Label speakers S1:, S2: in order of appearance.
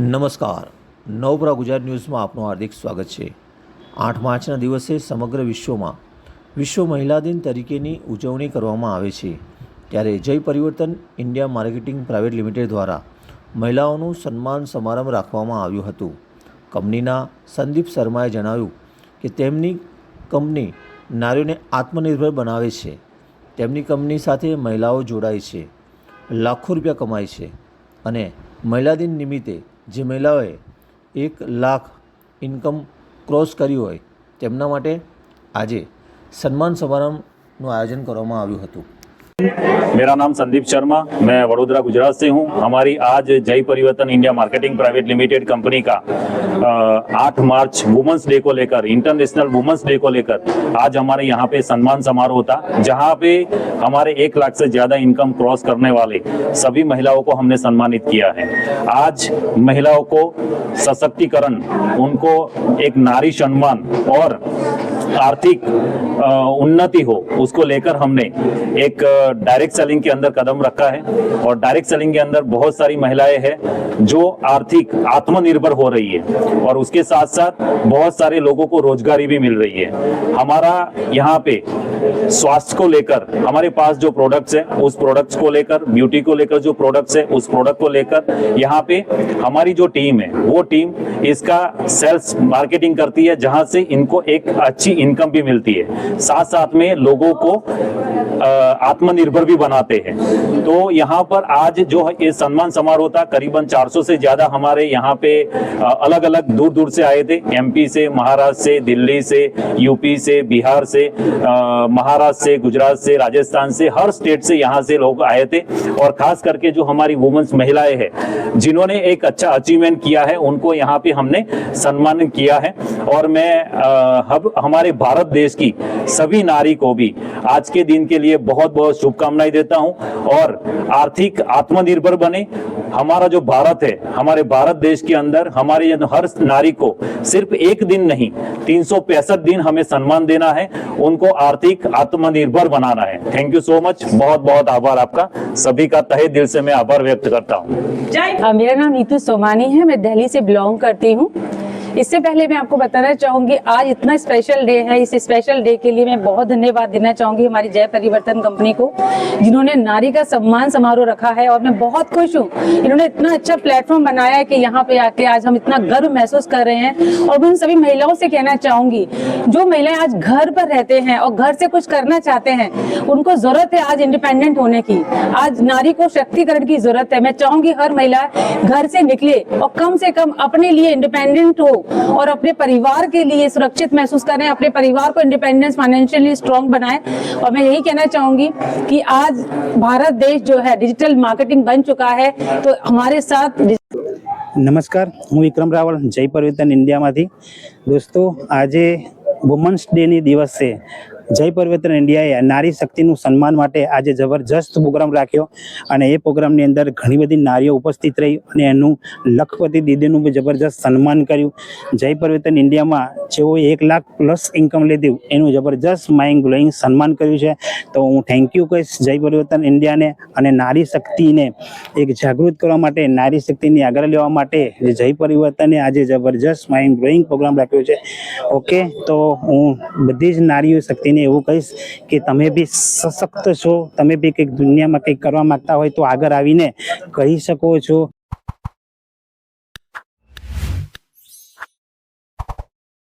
S1: નમસ્કાર. નવપુરા ગુજરાત ન્યૂઝમાં આપનું હાર્દિક સ્વાગત છે. આઠ માર્ચના દિવસે સમગ્ર વિશ્વમાં વિશ્વ મહિલા દિન તરીકેની ઉજવણી કરવામાં આવે છે. ત્યારે જય પરિવર્તન ઇન્ડિયા માર્કેટિંગ પ્રાઇવેટ લિમિટેડ દ્વારા મહિલાઓનું સન્માન સમારંભ રાખવામાં આવ્યું હતું. કંપનીના સંદીપ શર્માએ જણાવ્યું કે તેમની કંપની નારીઓને આત્મનિર્ભર બનાવે છે. તેમની કંપની સાથે મહિલાઓ જોડાય છે. લાખો રૂપિયા કમાય છે. અને મહિલા દિન નિમિત્તે જે મહિલાઓએ એક લાખ ઇન્કમ ક્રોસ કરી હોય, તેમના માટે આજે સન્માન સમારંભનું આયોજન કરવામાં આવ્યું હતું.
S2: मेरा नाम संदीप शर्मा, मैं वडोदरा, गुजरात से हूँ। हमारी आज Jai Parivartan India marketing private limited company का आठ मार्च वुमेन्स डे को लेकर, इंटरनेशनल वुमेन्स डे को लेकर आज हमारे यहाँ पे सम्मान समारोह था जहाँ पे हमारे एक लाख से ज़्यादा इनकम क्रॉस करने वाले सभी महिलाओं को हमने सम्मानित किया है। आज महिलाओं को सशक्तिकरण, उनको एक नारी सम्मान और आर्थिक उन्नति हो, उसको लेकर हमने एक डायरेक्ट सेलिंग के अंदर कदम रखा है और डायरेक्ट सेलिंग के अंदर बहुत सारी महिलाएँ हैं जो आर्थिक, आत्मनिर्भर हो रही है और उसके साथ साथ बहुत सारे लोगों को रोजगारी भी मिल रही है। हमारा यहाँ पे स्वास्थ्य को लेकर, हमारे पास जो प्रोडक्ट्स है, उस प्रोडक्ट्स को लेकर ब्यूटी को लेकर जो प्रोडक्ट्स है, उस प्रोडक्ट को लेकर यहाँ पे हमारी जो टीम है, वो टीम इसका सेल्स मार्केटिंग करती है जहाँ से इनको एक अच्छी इनकम भी मिलती है। साथ साथ में लोगों को आत्मनिर्भर भी बनाते हैं। तो यहाँ पर आज जो ये सम्मान समारोह था, करीबन 400 से ज़्यादा हमारे यहाँ पे अलग अलग दूर दूर से आए थे। एमपी से, महाराष्ट्र से, दिल्ली से यूपी से, बिहार से महाराष्ट्र से, गुजरात से, राजस्थान से, हर स्टेट से यहाँ से लोग आए थे। और खास करके जो हमारी वुमेन्स महिलाएँ हैं, जिन्होंने एक अच्छा अचीवमेंट किया है, उनको यहाँ पे हमने सम्मानित किया है। और मैं हम हमारे भारत देश की सभी नारी को भी आज के दिन के लिए बहुत बहुत शुभकामनाएँ देता हूँ और आर्थिक आत्मनिर्भर बने। हमारा जो भारत है, हमारे भारत देश के अंदर हमारे हर नारी को सिर्फ़ एक दिन नहीं, तीन सौ पैंसठ दिन हमें सम्मान देना है, उनको आर्थिक आत्मनिर्भर बनाना है। थैंक यू सो मच बहुत बहुत आभार आपका। सभी का तहे दिल से मैं आभार व्यक्त करता हूँ।
S3: मेरा नाम नीतू सोमानी है। मैं दिल्ली से बिलोंग करती हूँ। इससे पहले मैं आपको बताना चाहूँगी, आज इतना स्पेशल डे है। इस स्पेशल डे के लिए मैं बहुत धन्यवाद देना चाहूँगी हमारी जय परिवर्तन कंपनी को, जिन्होंने नारी का सम्मान समारोह रखा है और मैं बहुत खुश हूँ। इन्होंने इतना अच्छा प्लेटफॉर्म बनाया है कि यहाँ पे आके आज हम इतना गर्व महसूस कर रहे हैं। और मैं उन सभी महिलाओं से कहना चाहूँगी, जो महिलाएँ आज घर पर रहते हैं और घर से कुछ करना चाहते हैं, उनको ज़रूरत है आज इंडिपेंडेंट होने की। आज नारी को शक्तिकरण की ज़रूरत है। मैं चाहूँगी हर महिला घर से निकले और कम से कम अपने लिए इंडिपेंडेंट हो। और अपने परिवार के लिए सुरक्षित महसूस करें अपने परिवार को इंडिपेंडेंस फाइनेंशियली स्ट्रांग बनाएं और मैं यही कहना चाहूंगी कि आज भारत देश जो है डिजिटल मार्केटिंग बन चुका है तो हमारे साथ
S4: નમસ્કાર હું વિક્રમ રાવળ જય પરિવર્તન ઇન્ડિયામાંથી દોસ્તો આજે વુમન્સ ડેની દિવસે જય પરિવર્તન ઇન્ડિયાએ નારી શક્તિનું સન્માન માટે આજે જબરજસ્ત પ્રોગ્રામ રાખ્યો અને એ પ્રોગ્રામની અંદર ઘણી બધી નારીઓ ઉપસ્થિત રહી અને એનું લખપતિ દીદીનું બી જબરજસ્ત સન્માન કર્યું. જય પરિવર્તન ઇન્ડિયામાં જેઓએ એક લાખ પ્લસ ઇન્કમ લીધું, એનું જબરજસ્ત માઇન્ડ ગ્લોઈંગ સન્માન કર્યું છે. તો હું થેન્ક યુ કહીશ જય પરિવર્તન ઇન્ડિયાને અને નારી શક્તિને એક જાગૃત કરવા માટે, નારી શક્તિને આગળ લેવા માટે જય પરિવર્તને આજે જબરજસ્ત માઇન્ડ ગ્લોઈંગ પ્રોગ્રામ રાખ્યો છે. ઓકે, તો હું બધી જ નારીઓ શક્તિને એવું કહીશ કે તમે બી સશક્ત છો, તમે બી કંઈક દુનિયામાં કંઈક કરવા માગતા હોય તો આગળ આવીને કહી શકો છો.